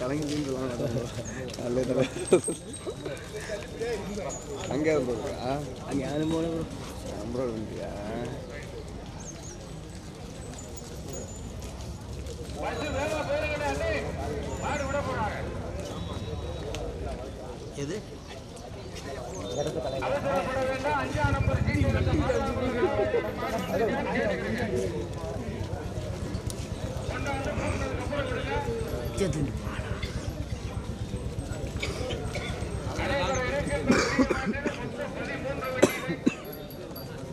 கலங்கி நல்ல தர அங்கே இருக்கா அங்கே யாரும் போன நம்பர் வந்துயா எது செத்துண்டு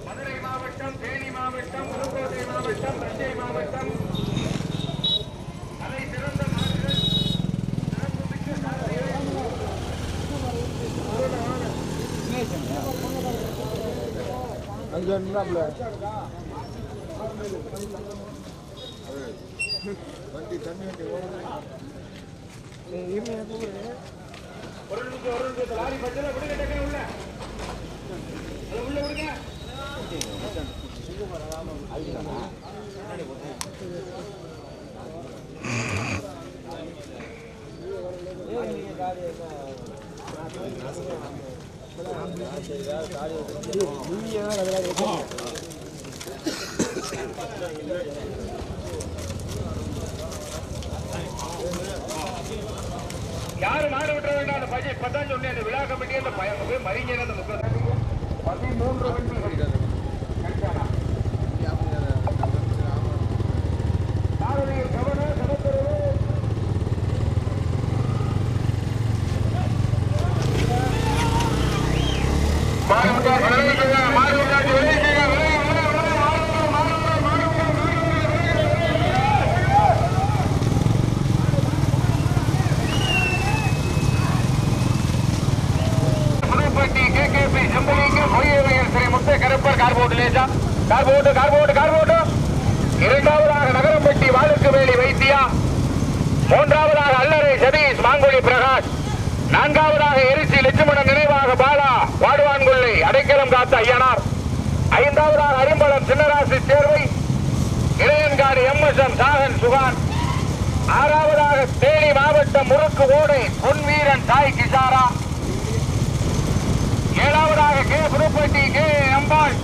மதுரை மாவட்டம் தேனி மாவட்டம் புதுக்கோட்டை மாவட்டம் தஞ்சை மாவட்டம் அதை சிறந்த மாடுகள் சிறப்புமிக்க சாதனைகளை அங்கே இருந்தாப்ல வண்டி தண்ணி வண்டி ஒரு நிமிஷம் ஒரு நிமிஷம் லாரி பச்சனை விடுங்க டக்குனு உள்ள அதை உள்ள விடுங்க யாரும் மாற விட்டுற வேண்டாம். அந்த பஜை இப்பதான் சொன்னேன் அந்த விழா கமிட்டி அந்த பயம் போய் மறிஞர் அந்த முப்பது பதிமூன்று வண்டிகள் கரெக்டானா? சாரதியில் கவனம் சமத்துறவு மாறுவிட்டா விளைவிக்குங்க மாறுவிட்டாச்சு விளைவிக்குங்க விளைய விளைய விளைய மாறுவிட்டா மாறுவிட்டா மாறுவிட்டா புதுப்பட்டி கேகேபி செம்பலிங்க பொய்யவையல் ஸ்ரீ முத்து கருப்பர் கார்போர்டு லேசா கார்போர்டு கார்போர்டு கார்போர்டு இரண்டாவதாக நகரம்பட்டி வாழுக்கு வேலி வைத்தியா மூன்றாவதாக அல்லறை சதீஷ் மாங்குழி பிரகாஷ் நான்காவதாக எரிச்சி லட்சுமணன் நினைவாக பாலா வாடுவான்கொள்ளை அடைக்கலம் காத்த ஐயனார். ஐந்தாவதாக அரிம்பலம் சின்னராசி தேர்வை இளையன்காடு எம் எஸ் எம் சாகன் சுகான். ஆறாவதாக தேனி மாவட்டம் முறுக்கு ஓடை பொன்வீரன் சாய் கிசாரா ஏழாவதாக கே. புதுப்பட்டி கே. அம்பாள்.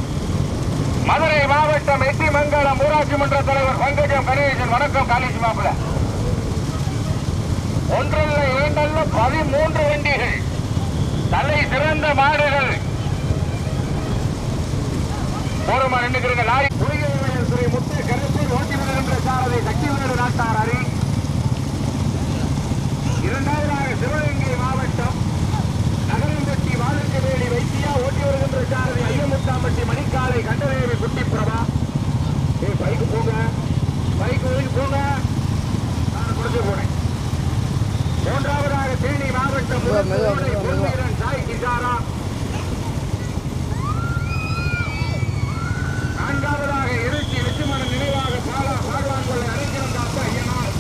மதுரை மாவட்டம் எட்டிமங்கலம் ஊராட்சி மன்ற தலைவர் பங்கஜம் கணேசன். வணக்கம் காலேஜ் மாப்பிள ஒன்றல்ல இரண்டல்ல பதிமூன்று வண்டிகள். தலை சிறந்த மாடுகள். போரமா நின்றுக்கிறீங்க லாரி? துறை முத்து கருப்பில் ஓட்டி வருகின்ற சாரதை சக்தி வீடு நாட்டார் அரி இரண்டாவதாக சிவகங்கை மாவட்டம் நகரம்பட்டி வாழக்கவேலி வைத்தியா ஓட்டி வருகின்ற சாரதி ஐயமுத்தாம்பட்டி மணிக்காலை கண்டதேவி குட்டி பிரபா. ஏய் பைக்கு போங்க. பைக்கு ஒதுக்கி போங்க. நான் கொடுத்து போனேன் மூன்றாவதாக தேனி மாவட்டம் மெதுவா, மெதுவா, முருகன் மெதுவா, மெதுவா. பொன்வீரன் சாய் கிசாரா நான்காவதாக இருச்சி லட்சுமணன் நினைவாக பாலா பாடுவான்கொள்ளை அரைக்கிறம் காத்த ஐயனார்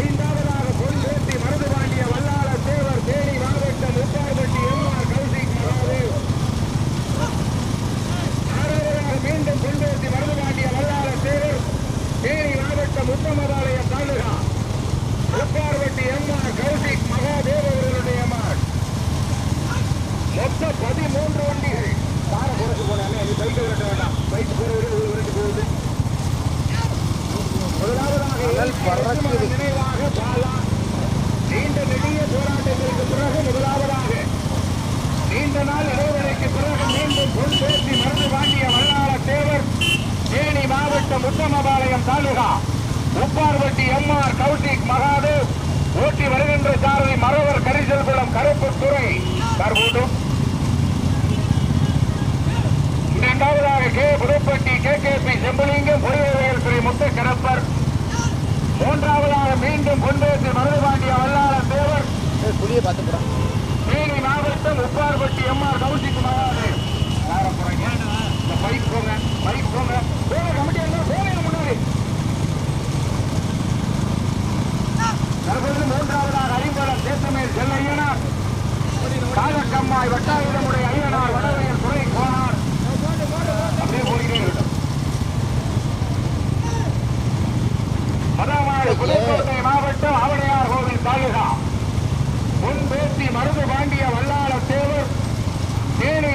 ஐந்தாவதாக பொன்வேட்டி மருதுபாண்டிய வல்லாள தேவர் தேனி மாவட்டம் உப்பார்பட்டி எம்ஆர் கௌசிக் மகாதேவ் ஆறாவதாக மீண்டும் பொன்வேட்டி மருதுபாண்டிய வல்லாள தேவர் தேனி மாவட்டம் உத்தமபாளையம் தாலுகா உப்பார்பட்டி எம்ஆர் கௌசிக் மகாதேவ் அவர்களுடைய மாட் மொத்தம் பதிமூன்று வண்டிகள் காரை குறைச்சு போனாங்க அது பைக்கை விரட்ட வேண்டாம் பைக் போறவரு ஒரு விரட்டு போகுது முதலாவதாக அனல் பறக்குது. நினைவாக பாலா நீண்ட நெடிய போராட்டங்களுக்கு பிறகு முதலாவதாக நீண்ட நாள் இடைவெளிக்கு பிறகு மீண்டும் பொன் பேசி மருந்து வாங்கிய வல்லாள தேவர் தேனி மாவட்டம் உத்தமபாளையம் தாலுகா உப்பார்வட்டி எம்ஆர் கௌசிக் மகாதேவ் ஓட்டி வருகின்ற சாரதி மரவர் கரிசல்குளம் கருப்பு துறை கருப்பூட்டும் இரண்டாவதாக K Puduppatti K K P Sembalingam பொறியியல் ஸ்ரீ முத்து கிடப்பர் மீண்டும் பொன்பேசி மருதுபாண்டிய வல்லாள தேவர். புளியை பார்த்து போகிறான் தேனி மாவட்டம் உப்பார்பட்டி எம்ஆர் கௌசிக் மகாதேவ் காரப்புறங்க இந்த பைக் போங்க பைக் போங்க போங்க கமிட்டி எல்லாம் போங்க முன்னாடி தற்போது மூன்றாவதாக அறிம்பலம் சேத்தமேல் செல்லையனார் காலக்கம்மாய் வட்டாயுதமுடைய ஐயனார் வடவையர் துறை கோனார் அப்படியே போய்கிட்டே இருக்கட்டும் மதமாடு புதுக்கோட்டை மாவட்டம்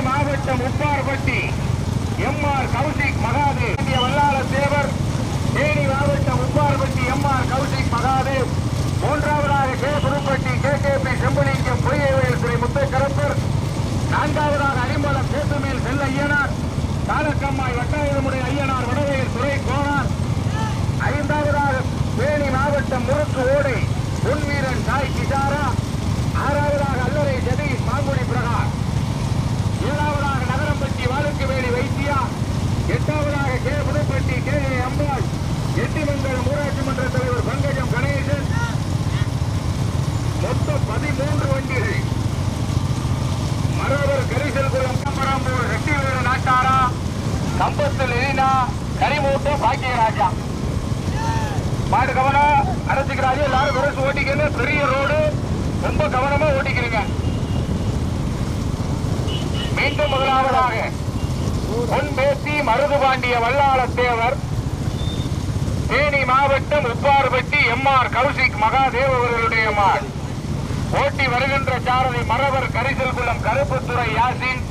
மாவட்டம் உப்பார்பட்டி எம் ஆர் கௌசிக் மகாதேவ் இந்திய வல்லாள தேவர் தேனி மாவட்டம் உப்பார்பட்டி எம் ஆர் கௌசிக் மகாதேவ் மூன்றாவதாக K Puduppatti K K P Sembalingam பொய்யவேல் Sri முத்தைக்கரப்பர் நான்காவதாக அரிம்பலம் சேத்துமேல் செல்ல ஐயனார் தாலக்கம்மாய் வட்டாயுதமுடைய ஐயனார் வடவேல் துறை கோனார் ஐந்தாவதாக தேனி மாவட்டம் முறுக்கு ஓடை பொன்வீரன் சாய் கிஷாரா ஆறாவதாக அல்லறை ஜெகதீஷ் மாங்குடி பிரகாஷ் ஏழாவதாக நகரம்பட்டி வாழுக்குவேலி வைத்தியா எட்டாவதாக K. Puduppatti K. A. Ambal Ettimangalam ஊராட்சி மன்ற தலைவர் பங்கஜம் கணேசன். மொத்தம் பதிமூன்று வண்டிகள். மரவர் கரிசல்குளம் கம்பராம்பூர் ரெட்டிவேலு நாட்டாரா கம்பத்தில் எலினா கரிமூட்டு பாக்கியராஜா. மாடு கவனம். அரைச்சிக்கிறாரு எல்லாரும் விரைச்சு ஓட்டிக்கணும் பெரிய ரோடு. ரொம்ப கவனமா ஓட்டிக்கிறீங்க. மீண்டும் முதலாவதாக முன்பேசி மருதுபாண்டிய பாண்டிய தேவர் தேனி மாவட்டம் உப்பார்பட்டி எம் ஆர் கௌசிக் மகாதேவ் அவர்களுடைய மாள் ஓட்டி வருகின்ற சாரதி மரவர் கரிசல்குளம் கருப்புத்துறை யாசின்.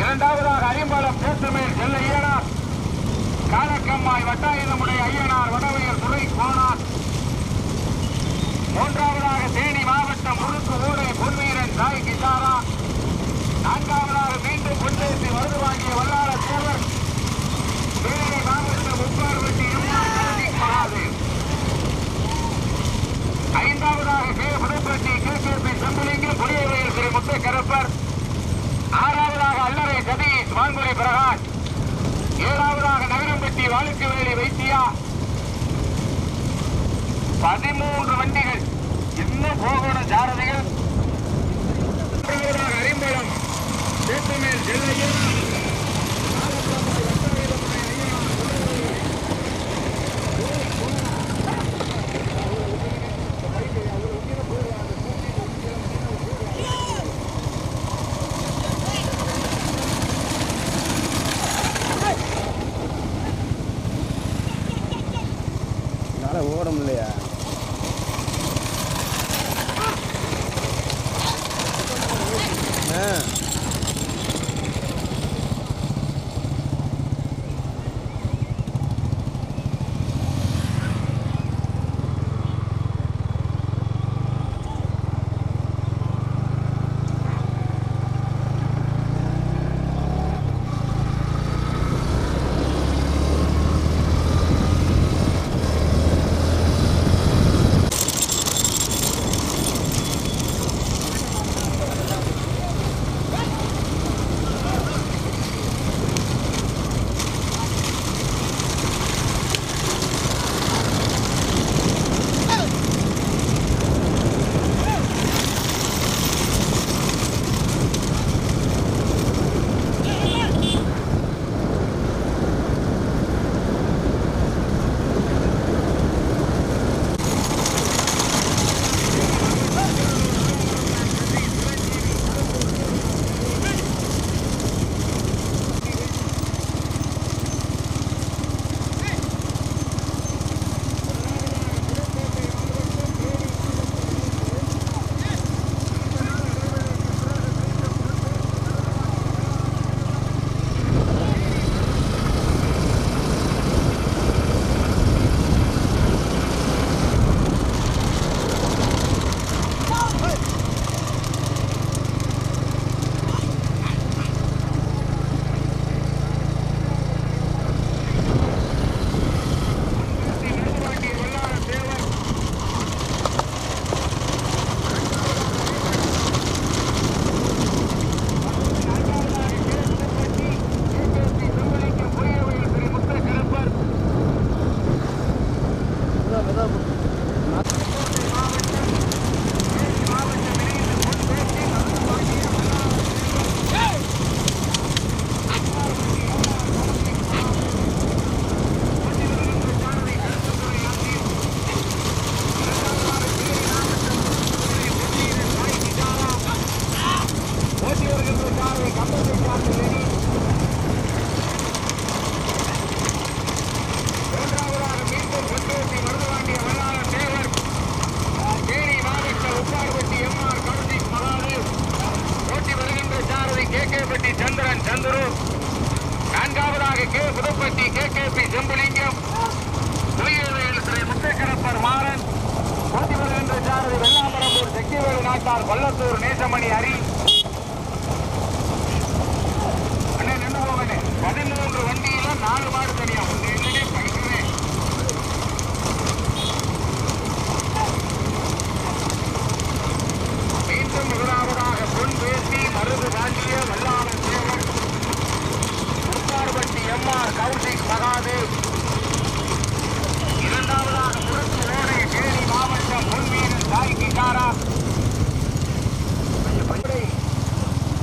இரண்டாவதாக அரிம்பலம் பேசுமேல் செல்ல ஐயனார் காலக்கம்மாய் வட்டாயனமுடைய ஐயனார் வடவையர் துறை கோனார். மூன்றாவதாக தேனி மாவட்டம் முழுக்கு ஊரை பொன்வீரன் சாய் கிஷாரா. நான்காவதாக மீண்டும் பொன்னேசி வருது வாங்கிய வல்லார தேவர் தேனி மாவட்டம் உப்பார்வட்டி எம்ஆர் மகாதேவ். ஐந்தாவதாக K. Puduppatti K. K. P. Sembalingam புளியவையில் Sri ஆறாவதாக அல்லறை சதீஷ் வான்முறை பிரகாஷ். ஏழாவதாக நகரம்பட்டி வாழுக்குவேலி வைத்தியா? பதிமூன்று வண்டிகள். இன்னும் போகணும் ஜாரதிகள்? ஒன்றாவதாக அரிம்பலம் சேத்துமேல் செல்லையில் K Puduppatti K K P Sembulingam உயிரியல் மாறன் போட்டி வருகின்ற சாரதி வெள்ளாம்பரம்பூர் செக்கிவேலு நாட்டார் கொல்லத்தூர் நேசமணி அரி. அண்ணே நின்று போங்கண்ணே பதிமூன்று வண்டியில நாலு மாடு தனியா ஒன்று இல்லையே படிக்கிறேன் மீண்டும் முதலாவதாக பொன் பேசி மருந்து தாண்டிய எம்ஆர் கௌசிக் மகாதேவ். இரண்டாவதாக முழுக்கு ஓடை தேனி மாவட்டம் பொன்வீரன் சாய் கிகாரா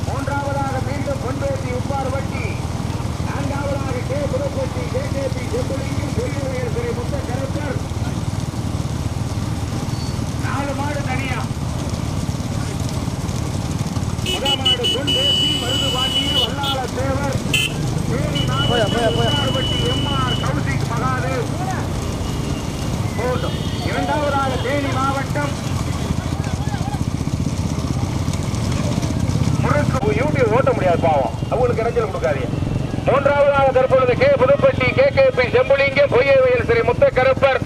மூன்றாவதாக மீண்டும் பொன்பேசி உப்பார் வட்டி. நான்காவதாக K. Puduppatti K. K. P. செம்புலிங்கும் திரு முத்த கரப்பர் நாலு மாடு தனியா முதல் மாடு பொன்பேசி மருது பாண்டிய வல்லாள தேவர் தேனி போயா, போயா, போயா. உப்பார்பட்டி எம்ஆர் கௌசிக் மகாதேவ் போதும் இரண்டாவதாக தேனி மாவட்டம் முறுக்கு யூடியூப் ஓட்ட முடியாது பாவம் அவங்களுக்கு இடைஞ்சல் கொடுக்காதீங்க மூன்றாவதாக தற்பொழுது K Puduppatti K K P செம்புலிங்க பொய்யவையில் ஸ்ரீ முத்த கருப்பர்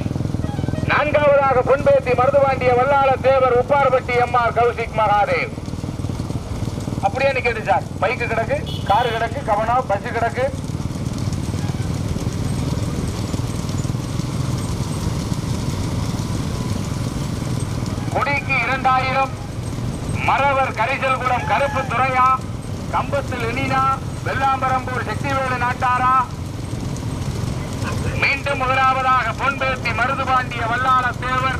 நான்காவதாக பொன்பேத்தி மருதுவாண்டிய வல்லாள தேவர் உப்பார்பட்டி எம்ஆர் கௌசிக் மகாதேவ். அப்படியே நிக்கிறது சார். பைக்கு கிடக்கு காரு கிடக்கு கவனம் பஸ் கிடக்கு. கொடிக்கு இரண்டாயிரம் மறவர் கரிசல்குளம் கருப்பு துறையா கம்பத்தில் எனினா வெள்ளாம்பரம்பூர் சக்திவேலு நாட்டாரா? மீண்டும் முதலாவதாக பொன்பேத்தி மருதுபாண்டிய வல்லாள தேவர்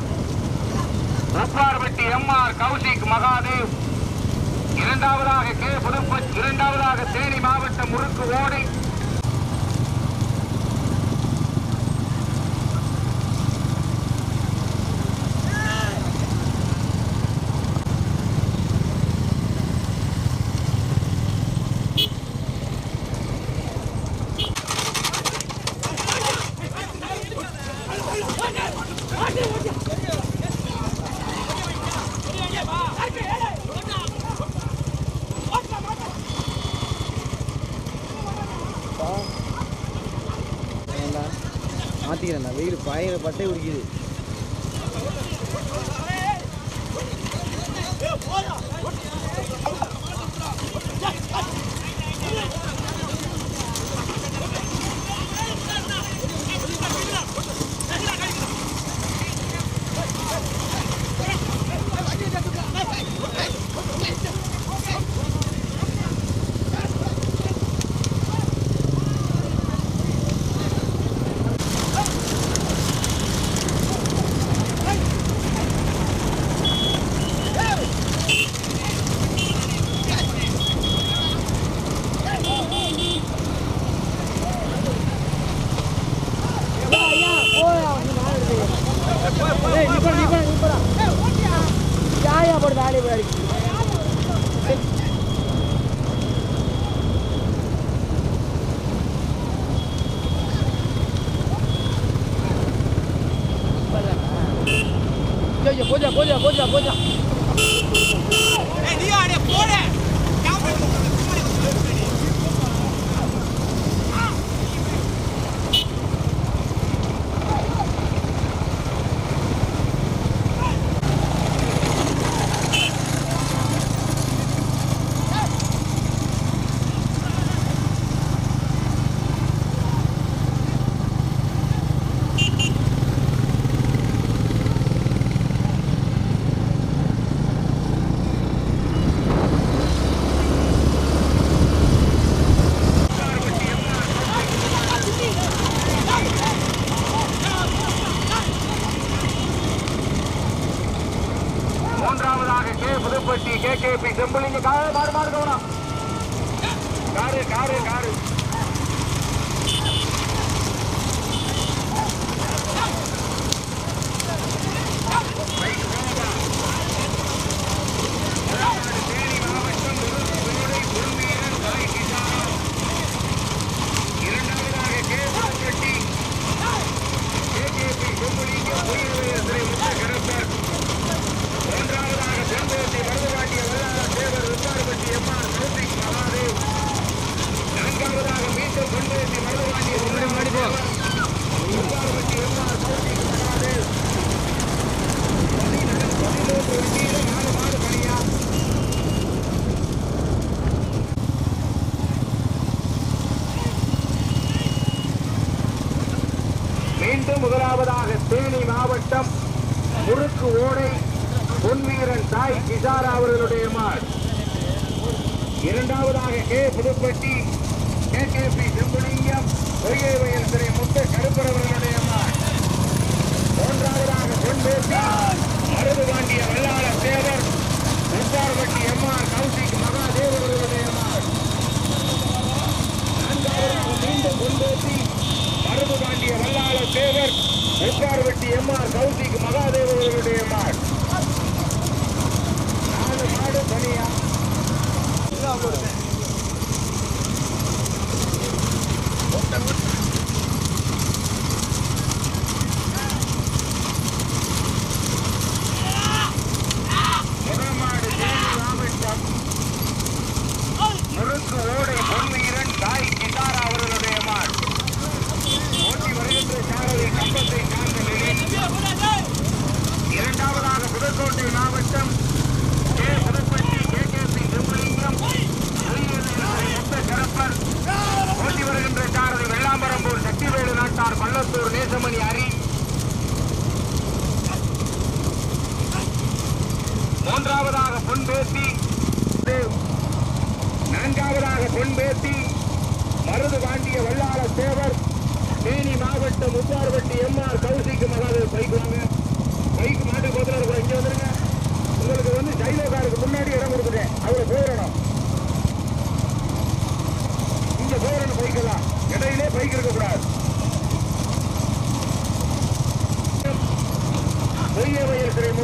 உப்பார்பட்டி எம்ஆர் கௌசிக் மகாதேவ். இரண்டாவதாக கே புதுப்ப இரண்டாவதாக தேனி மாவட்டம் முறுக்கு ஓடை. பயங்கர பட்டை உரிக்குது.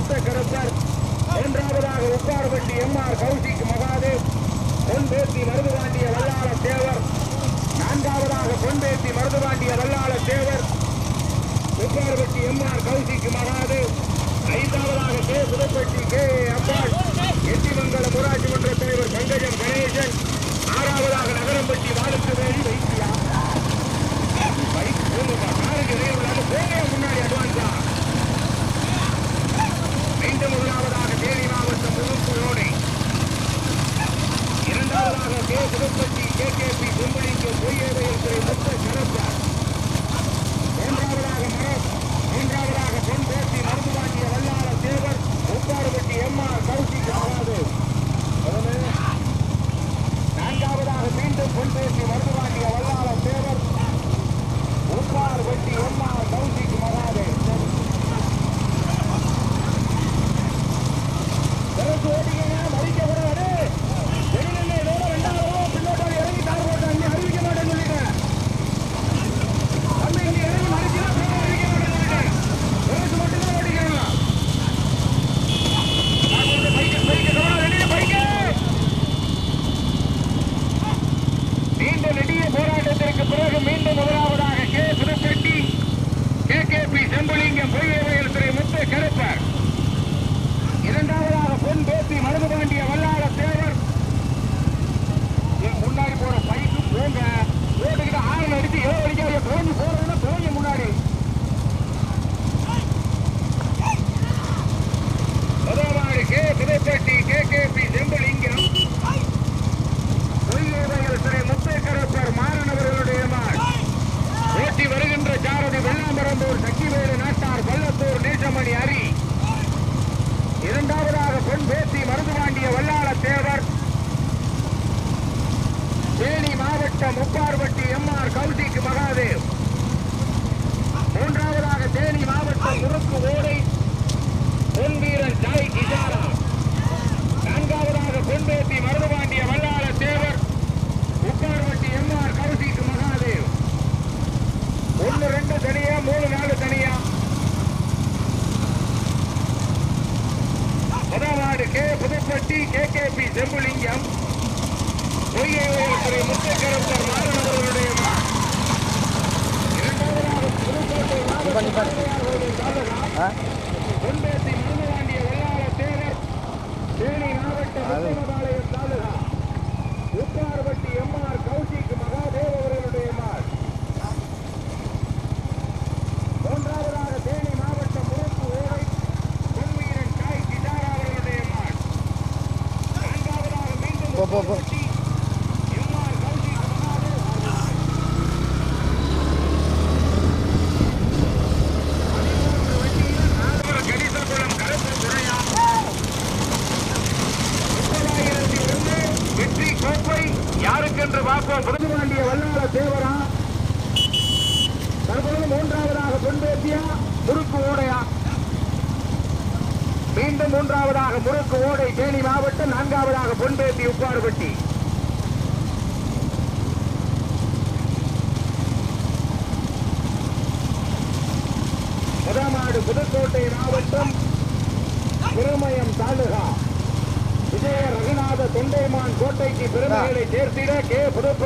முத்த கருப்பர் மூன்றாவதாக உப்பார்பட்டி எம் ஆர் கௌசிக் மகாதேவ். பொன்பேத்தி மருதுபாண்டிய வல்லாள தேவர் நான்காவதாக பொன்பேத்தி மருதுபாண்டிய வல்லாள தேவர் உப்பார்பட்டி எம் ஆர் கௌசிக் மகாதேவ். ஐந்தாவதாக கே. புதுப்பட்டி கே. அம்பாள். எட்டிமங்கலம் ஊராட்சி மன்ற தலைவர் பங்கஜம் கணேசன். ஆறாவதாக நகரம்பட்டி வாழத்துவேலி வைத்தியா. பைக் போகுமா காருக்கு நிறைய முன்னாடி அட்வான்ஸா மீண்டும் முதலாவதாக தேனி மாவட்டம் முழுக்குள்ளோடு இரண்டாவதாக K Puduppatti K K P கும்பலிக்கு பொய்யவையில் திரு முத்த சரத்யா மூன்றாவதாக மனோஜ் மூன்றாவதாக பொன்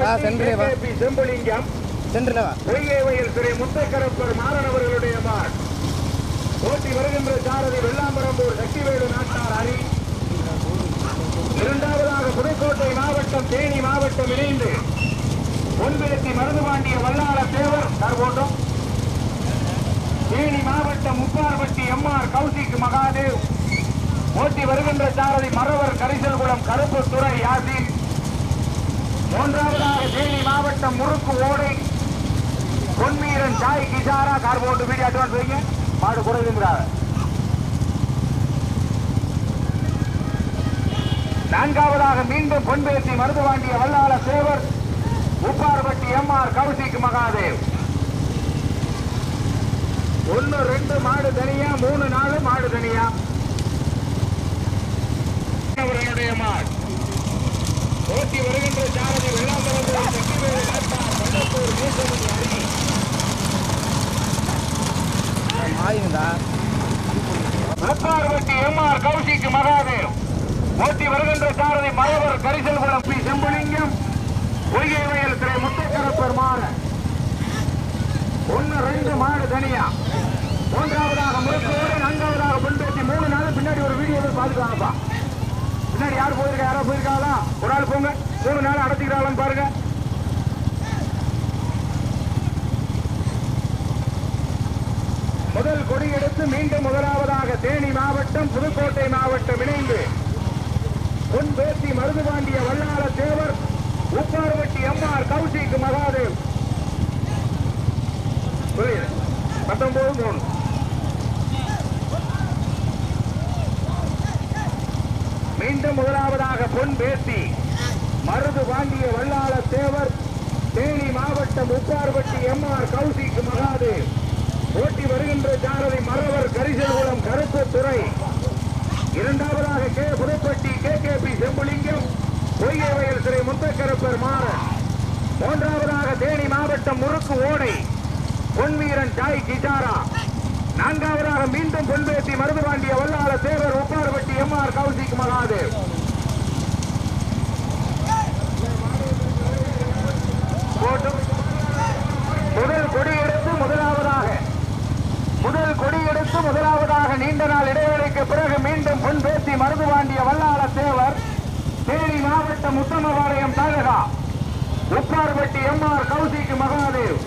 ஆ, புதுப்பட்டி சென்றே வா. செம்புலிங்கம் சென்டர்ல வா. பொய்கை வயல் திரை முத்தைக்கரப்பர் மாறனவர்களுடைய மாட் போட்டி வருகின்ற சாரதி வெள்ளாம்பரம்பூர் சக்திவேலு நாட்டார் அணி. இரண்டாவதாக புதுக்கோட்டை மாவட்டம் தேனி மாவட்டம் இணைந்து பொன்விருத்தி மருதுபாண்டிய வல்லாள தேவர் தர்வோட்டம் தேனி மாவட்டம் முப்பார்பட்டி எம்ஆர் கௌசிக் மகாதேவ். ஓட்டி வருகின்ற சாரதி மறவர் கரிசல்குளம் கருப்பு துறை யாசின். மூன்றாவதாக தேனி மாவட்டம் முறுக்கு ஓடை பொன்மீரன் சாய் கிசாரா கார் போட்டு வீடியோ அட்வான்ஸ் வைங்க. மாடு குறைந்துங்கிறாங்க நான்காவதாக மீண்டும் பொன்பேசி மருதுவாண்டிய வல்லாள சேவர் உப்பார்பட்டி எம்ஆர் கௌசிக் மகாதேவ். ஒன்னு ரெண்டு மாடு தனியா மூணு நாலு மாடு தனியா. அவர்களுடைய மாடு ஓட்டி வருகின்ற சாரதி நாட்டார் பள்ளத்தூர் தேசமணி அருகே. ஆயுங்கடா முப்பார்வட்டி எம்ஆர் கௌசிக் மகாதேவ். ஓட்டி வருகின்ற சாரதி மரவர் கரிசல்குளம் பி செம்புலிங்கம். பொய்கை வயல் திரை முத்தைக்கரப்பர் மாற. ஒன்னு ரெண்டு மாடு தனியா. மூன்றாவதாக முறுக்கோடு நான்காவதாக பொன்பேட்டி மூணு நாள் பின்னாடி ஒரு வீடியோ பாத்துக்கலாம்ப்பா பின்னாடி யார் போயிருக்கா யாரோ போயிருக்காங்களா? ஒரு ஆள் போங்க. மூணு நாள் அடைச்சிக்கிறாங்களான்னு பாருங்க. முதல் கொடியெடுத்து மீண்டும் முதலாவதாக தேனி மாவட்டம் புதுக்கோட்டை மாவட்டம் இணைந்து பொன்பேசி மருதுபாண்டிய வல்லாள தேவர் உப்பார்வட்டி எம்ஆர் கௌசிக் மகாதேவ். புரியுது? பத்தொன்பது மூணு. மீண்டும் முதலாவதாக பொன் பேசி மருது வாங்கிய வல்லாள தேவர் தேனி மாவட்டம் உப்பார்பட்டி எம் ஆர் கௌசிக்கு மகாதேவ் ஓட்டி வருகின்ற சாரதி மரவர் கரிசல்குளம் கருப்பு துறை இரண்டாவதாக K. Puduppatti K. K. P. Sembulingam பொய்கை வயல் சிறை முத்தக்கரப்பர் மாறன். மூன்றாவதாக தேனி மாவட்டம் முறுக்கு ஓடை பொன்வீரன் ஜாய் கிஜாரா. நான்காவதாக மீண்டும் பொன் மருதுபாண்டிய வல்லாள தேவர் உப்பார்பட்டி எம்ஆர் கௌசிக் மகாதேவ் போட்டும் முதல் கொடியெடுத்து முதலாவதாக முதல் கொடியெடுத்து முதலாவதாக நீண்ட நாள் இடைவெளிக்கு பிறகு மீண்டும் பொன் பேசி மருந்து வாண்டிய வல்லாள தேவர் தேனி மாவட்டம் உத்தமபாளையம் தாலகா உப்பார்பட்டி எம் ஆர் கௌசிக்கு மகாதேவ்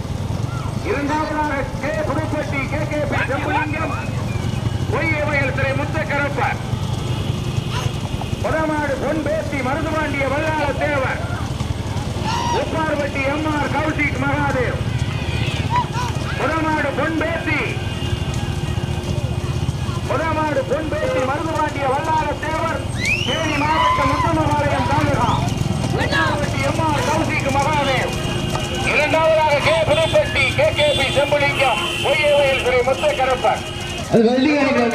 இரண்டாவதாக K. Puduppatti K. K. P. Sembalingam பொய்யை வயல் திரை பொன் பேசி மருந்து வாண்டிய வல்லாள தேவர் உப்பார்பட்டி எம் ஆர் கௌசிக் மகாதேவ் முதமாடு பொன்பேசி உதமாடு மருந்து மருதுபாண்டிய வல்லார தேவர் தேனி மாவட்டம் முத்துமாலயம் தாலுகா. ஒன்றாவட்டி எம்ஆர் கௌசிக்கு மகாதேவ். இரண்டாவதாக K. Puduppatti K. K. P. Sembulingam ஒய்யவயல் துறை முத்த கரப்பன் வெள்ளி அணிகள்